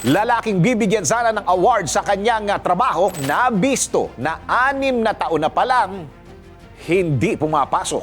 Lalaking bibigyan sana ng award sa kanyang ah, trabaho na bisto na anim na taon na palang hindi pumapasok.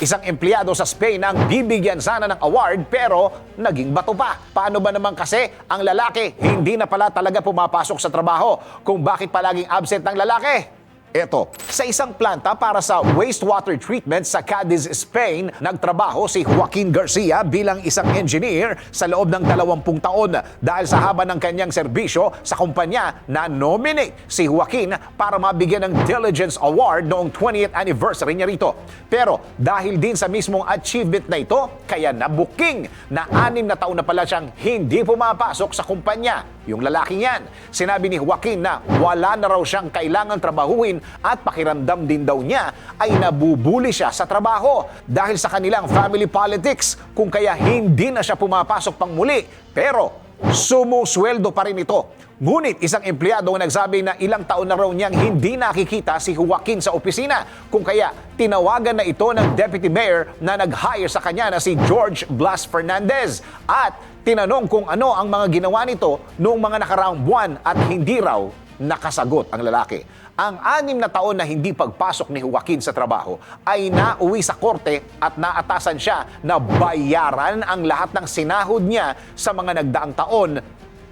Isang empleyado sa Spain ang bibigyan sana ng award pero naging bato pa. Paano ba naman kasi ang lalaki hindi na pala talaga pumapasok sa trabaho kung bakit palaging absent ng lalaki? Eto, sa isang planta para sa wastewater treatment sa Cadiz, Spain, nagtrabaho si Joaquin Garcia bilang isang engineer sa loob ng 20 taon dahil sa haba ng kanyang serbisyo sa kumpanya na nominate si Joaquin para mabigyan ng Diligence Award noong 20th anniversary niya rito. Pero dahil din sa mismong achievement na ito, kaya nabuking na anim na taon na pala siyang hindi pumapasok sa kumpanya. Yung lalaking yan, sinabi ni Joaquin na wala na raw siyang kailangan trabahuin at pakiramdam din daw niya ay nabubuli siya sa trabaho dahil sa kanilang family politics kung kaya hindi na siya pumapasok pang muli. Pero sumusweldo pa rin ito. Ngunit isang empleyado ang nagsabi na ilang taon na raw niyang hindi nakikita si Joaquin sa opisina kung kaya tinawagan na ito ng deputy mayor na nag-hire sa kanya na si George Blas Fernandez at tinanong kung ano ang mga ginawa nito noong mga nakaraang buwan at hindi raw nakasagot ang lalaki. Ang anim na taon na hindi pagpasok ni Joaquin sa trabaho ay nauwi sa korte at naatasan siya na bayaran ang lahat ng sinahod niya sa mga nagdaang taon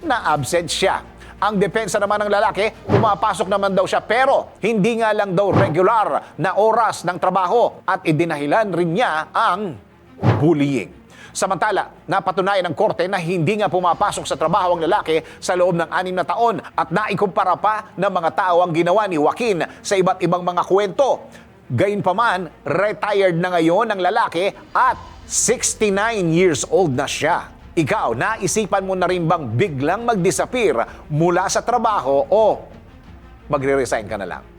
na absent siya. Ang depensa naman ng lalaki, pumapasok naman daw siya pero hindi nga lang daw regular na oras ng trabaho at idinahilan rin niya ang bullying. Samantala, napatunayan ng korte na hindi nga pumapasok sa trabaho ang lalaki sa loob ng anim na taon at naikumpara pa ng mga tao ang ginawa ni Joaquin sa iba't ibang mga kwento. Gayunpaman, retired na ngayon ang lalaki at 69 years old na siya. Ikaw, naisipan mo na rin bang biglang mag-disappear mula sa trabaho o magre-resign ka na lang?